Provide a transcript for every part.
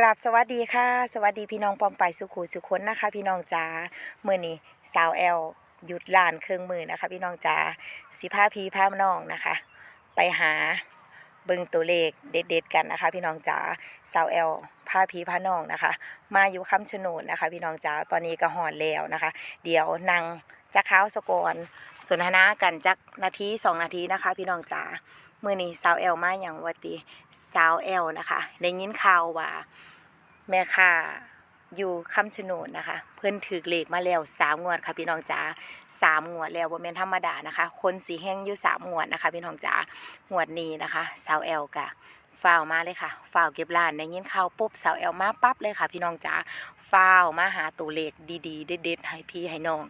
กราบสวัสดีค่ะ สวัสดีพี่น้องปองไปสุขูสุคนนะคะ พี่น้องจ๋าเมื่อนี้สาวแอลหยุดลานเครื่องมือนะคะ พี่น้องจ๋าสิพาพีพาน้องนะคะ ไปหาเบิ่งตัวเลขเด็ดๆกันนะคะ พี่น้องจ๋าสาวแอลพาพีพาน้องนะคะ มาอยู่คำชะโนดนะคะ พี่น้องจ๋าตอนนี้ก็หอนแล้วนะคะ เดี๋ยวนางจะเข้าสกอนสนทนากันจักนาทีสองนาทีนะคะ พี่น้องจ๋า มื่อนี้สาวแอลมาอย่างวัติสาวแอลนะคะได้ยินข่าวว่า แม่ค่ะอยู่คำชะโนดนะคะ เพิ่อนถือเลขมาแล้วสามงวดค่ะพี่น้องจ๋าสามงวดแล้วบ่แม่นธรรมดานะคะ คนสีแห้งอยู่สามงวดนะคะ พี่น้องจ๋างวดนี้นะคะสาวแอลกะฝ้าวมาเลยค่ะฝ้าวเก็บล้านได้ยินข่าวปุ๊บสาวแอลมาปั๊บเลยค่ะ พี่น้องจ๋าฝ้าวมาหาตัวเลขดีๆเด็ดๆให้พี่ให้น้อง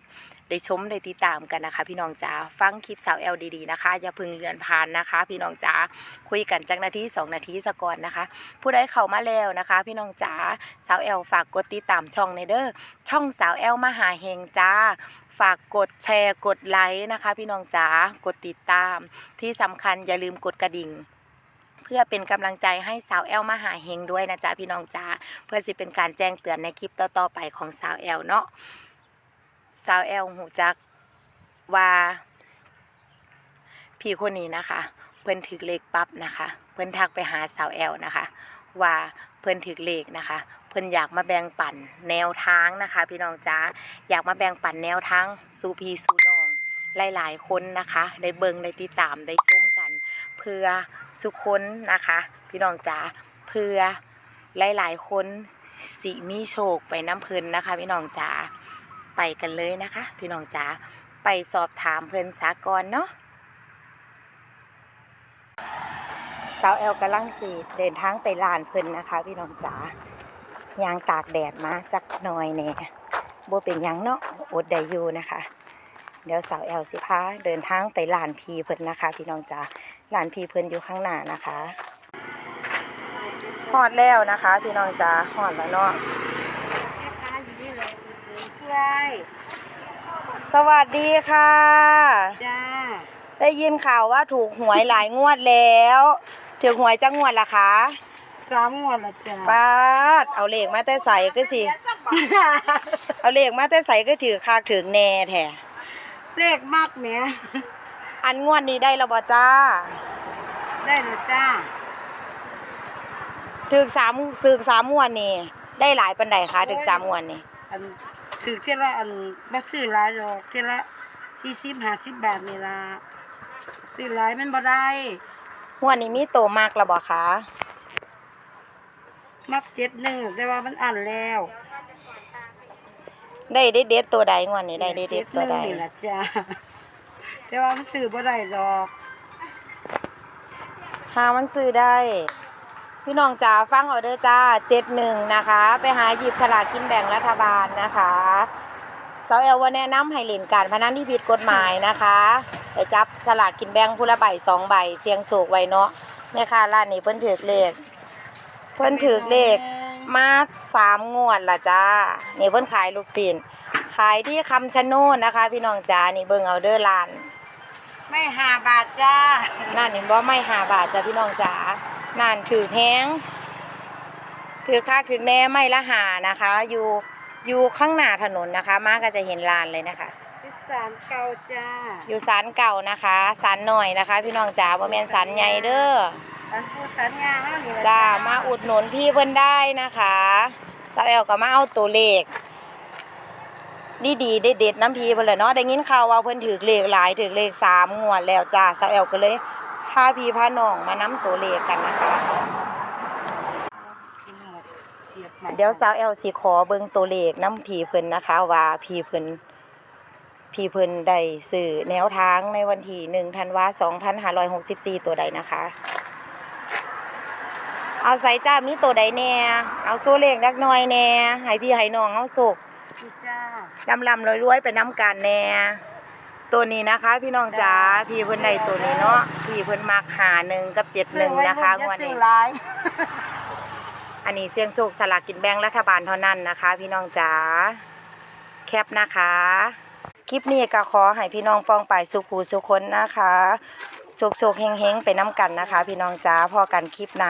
ได้ชมได้ติดตามกันนะคะ พี่น้องจ๋าฟังคลิปสาวแอลดีๆนะคะอย่าพึ่งเลือนผ่านนะคะ พี่น้องจ๋าคุยกันจักนาทีสองนาทีสะก่อนนะคะ ผู้ใดเข้ามาแล้วนะคะ พี่น้องจ๋าสาวแอลฝากกดติดตามช่องในเด้อช่องสาวแอลมหาเฮงจ้าฝากกดแชร์กดไลค์นะคะ พี่น้องจ๋ากดติดตาม ที่สำคัญอย่าลืมกดกระดิ่ง เพื่อเป็นกำลังใจให้สาวแอลมหาเฮงด้วยนะจ๊ะพี่น้องจ๋าเพื่อสิเป็นการแจ้งเตือนในคลิปต่อๆไปของสาวแอลเนาะ สาวแอลหูจักว่าพี่คนนี้นะคะ เพิ่นถือเลขปั๊บนะคะ เพิ่นทักไปหาสาวแอลนะคะ ว่าเพิ่นถือเลขนะคะ เพิ่นอยากมาแบ่งปันแนวทางนะคะ พี่น้องจ้าอยากมาแบ่งปันแนวทางสู่พี่สู่น้องหลาย ๆ คนนะคะได้เบิงได้ติดตามได้ชมกัน เพื่อสุขคนนะคะ พี่น้องจ้าเพื่อหลาย ๆ คนสิมีโชคไปน้ำเพิ่นนะคะ พี่น้องจ้า ไปกันเลยนะคะ พี่น้องจ้าไปสอบถามเพิ่อนสากอนเนาะสาวแอลกำลังสีเดินทางไปลานเพิ่นนะคะ พี่น้องจ๋ายางตากแดดมาจักหน่อยแหน่โบเป็นยังเนาะอดได้อยู่นะคะ เดี๋ยวสาวแอลสิพาเดินทางไปลานพีเพิ่นนะคะ พี่น้องจ๋าลานพีเพิ่นอยู่ข้างหน้านะคะฮอดแล้วนะคะ พี่น้องจ๋าฮอดแล้วเนาะ ช่วยสวัสดีค่ะ จ้าได้ยินข่าวว่าถูกหวยหลายงวดแล้ว ถูกหวยจังงวดละคะสามงวดละจ้าป้าดเอาเลขมาแต่ใส่ก็สิ เอาเลขมาแต่ใส่ก็ถือคากถึงแน่แท้เลขมากเนี่ยอันงวดนี้ได้แล้วบ่จ้า ได้เลยจ้าถึกสามสึกสามงวดนี่ได้หลายปันใดคะถึกสามงวดนี่อัน ถือแค่ละอันบัซื้อหลายดอกแค่ละสี่สิบห้าสิบบาทนี่ละซื้อหลายมันบ่ได้งวดนี้มีโตมากแล้วบ่คะมักเจ็ดหนึ่งแต่ว่ามันอันแล้วได้เด็ดเด็ดๆตัวใดงวดนี้ได้เด็ดเด็ดๆตัวใดจ็หนึ่งนี่ละจ้าแต่ว่ามันซื้อบ่ได้ดอกหามันซื้อได้ พี่น้องจ๋าฟังเอาเด้อจ้าเจ็ดหนึ่งนะคะ ไปหาหยิบฉลากกินแบ่งรัฐบาลนะคะสาวแอลว่าแนะนำให้เล่นการพนันที่ผิดกฎหมายนะคะไปจับฉลากกินแบ่งผู้ละใบสองใบเสียงโชคไว้เนาะเนี่ยค่ะร้านนี้เพิ่นถือเลข เพิ่นถือเลขมาสามงวดละจ้านี่เพิ่นขายลูกศิลขายที่คำชะโนดนะคะ พี่น้องจ้านี่เบิ่งเอาเด้อร้าน ไม่ห้าบาทจ้านั่นเห็นว่าไม่หาบาทจ้ะพี่น้องจ๋า นั่นถือแพงถือค่าถือแน่ไม่ละหานะคะ อยู่อยู่ข้างหน้าถนนนะคะ มาก็จะเห็นลานเลยนะคะที่สามเก่าจ้า อยู่สันเก่านะคะสันหน่อยนะคะ พี่น้องจ๋าบ่แม่นสันใหญ่เด้ออันผู้สัญญาห้านี่ละจ้ามาอุดหนุนพี่เพิ่นได้นะคะสาวแอลก็มาเอาตัวเลขดีดีๆเด็ดๆน้ำพีเพิ่นเลยเนาะได้ยินข่าวว่าเพิ่นถือเลขหลายถือเลขสามงวดแล้วจ้าสาวแอลก็เลย พาพี่พาน้องมานํตัวเลขกันนะคะกินหมดเสียบใหม่เดี๋ยวสาวแอลสิขอเบิ่งตัวเลขน้ำพีเพิ่นนะคะ ว่าพีเพิ่นพีเพิ่นได้สื่อแนวทางในวันที่หนึ่งธันวาสองพันห้าร้อยหกสิบสี่ตัวใดนะคะ เอาใส่จ้ามีตัวใดแน่ เอาโซเลขนักหน่อยแน่ให้พี่ให้น้องเอาสุกนี่จ้าลำลำรวยรวยๆไปน้ำกันแน่ ตัวนี้นะคะพี่น้องจ๋าพี่เพิ่นได้ตัวนี้เนาะพี่เพิ่นมักหาหนึ่งกับเจ็ดหนึ่งนะคะงวัวันนนี้นี้ร้ายอันนี้เจียงโศกสลากกินแบ่งรัฐบาลเท่านั้นนะคะ พี่น้องจ๋าแคปนะคะ คลิปนี้ก็ขอให้พี่น้องปองไปายสุขูสุคนนะคะโชคโชคๆเฮงๆไปน้ำกันนะคะ พี่น้องจ๋าพอกันคลิปหน้า